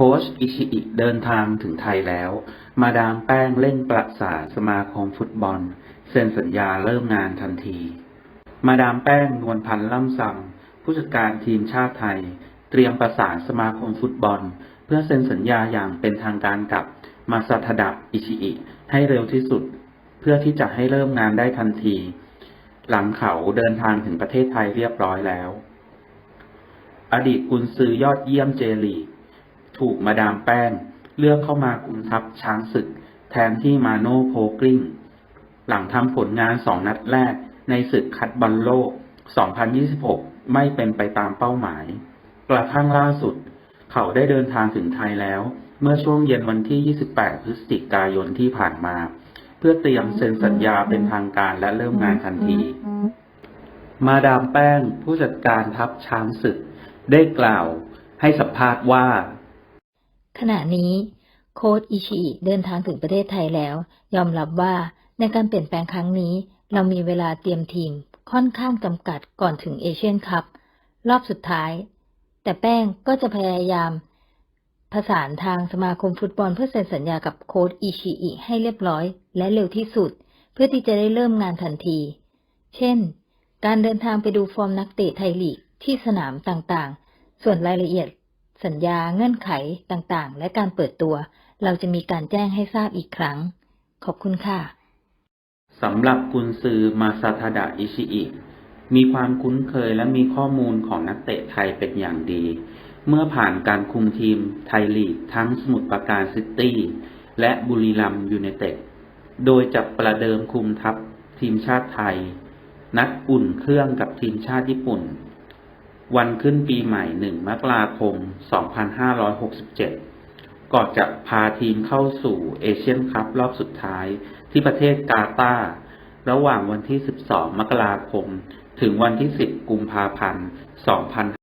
โค้ชอิชิอิเดินทางถึงไทยแล้ว มาดามแป้งเร่งประสานสมาคมฟุตบอล เซ็นสัญญาเริ่มงานทันที มาดามแป้งนวลพันธ์ล่ำซำผู้จัดการทีมชาติไทย เตรียมประสานสมาคมฟุตบอล เพื่อเซ็นสัญญาอย่างเป็นทางการกับมาซาทดะอิชิอิให้เร็วที่สุด เพื่อที่จะให้เริ่มงานได้ทันที หลังเขาเดินทางถึงประเทศไทยเรียบร้อยแล้ว อดีตกุนซือยอดเยี่ยมเจลีก ถูกมาดามแป้ง เลือกเข้ามาคุมทัพช้างศึก แทนที่มาโนโพกลิ้ง หลังทำผลงานสองนัดแรกในศึกคัดบอลโลก 2026 ไม่เป็นไปตามเป้าหมาย กระทั่งล่าสุด เขาได้เดินทางถึงไทยแล้ว เมื่อช่วงเย็นวันที่ 28 พฤศจิกายนที่ผ่านมา เพื่อเตรียมเซ็นสัญญาเป็นทางการและเริ่มงานทันที มาดามแป้งผู้จัดการทัพช้างศึก ได้กล่าวให้สัมภาษณ์ว่า ขณะนี้โค้ชอิชิอิเดินทางถึงประเทศไทยแล้ว ยอมรับว่าในการเปลี่ยนแปลงครั้งนี้ เรามีเวลาเตรียมทีมค่อนข้างจำกัดก่อนถึงเอเชียนคัพรอบสุดท้าย แต่แป้งก็จะพยายามประสานทางสมาคมฟุตบอลเพื่อเซ็นสัญญากับโค้ชอิชิอิให้เรียบร้อย และเร็วที่สุด เพื่อที่จะได้เริ่มงานทันที เช่น การเดินทางไปดูฟอร์มนักเตะไทยลีกที่สนามต่างๆ ส่วนรายละเอียด สัญญาเงื่อนไขต่างๆ และการเปิดตัว เราจะมีการแจ้งให้ทราบอีกครั้ง ขอบคุณค่ะสำหรับกุนซือมาซาทาดะอิชิอิมีความคุ้นเคยและมีข้อมูลของนักเตะไทยเป็นอย่างดี เมื่อผ่านการคุมทีมไทยลีกทั้งสมุทรปราการซิตี้และบุรีรัมย์ยูไนเต็ด โดยจะประเดิมคุมทัพทีมชาติไทย นัดอุ่นเครื่องกับทีมชาติญี่ปุ่น วันขึ้นปีใหม่1มกราคม 2567 ก่อนจะพาทีมเข้าสู่เอเชียนคัพรอบสุดท้ายที่ประเทศกาตาร์ระหว่างวันที่ 12 มกราคม ถึงวันที่ 10 กุมภาพันธ์ 2567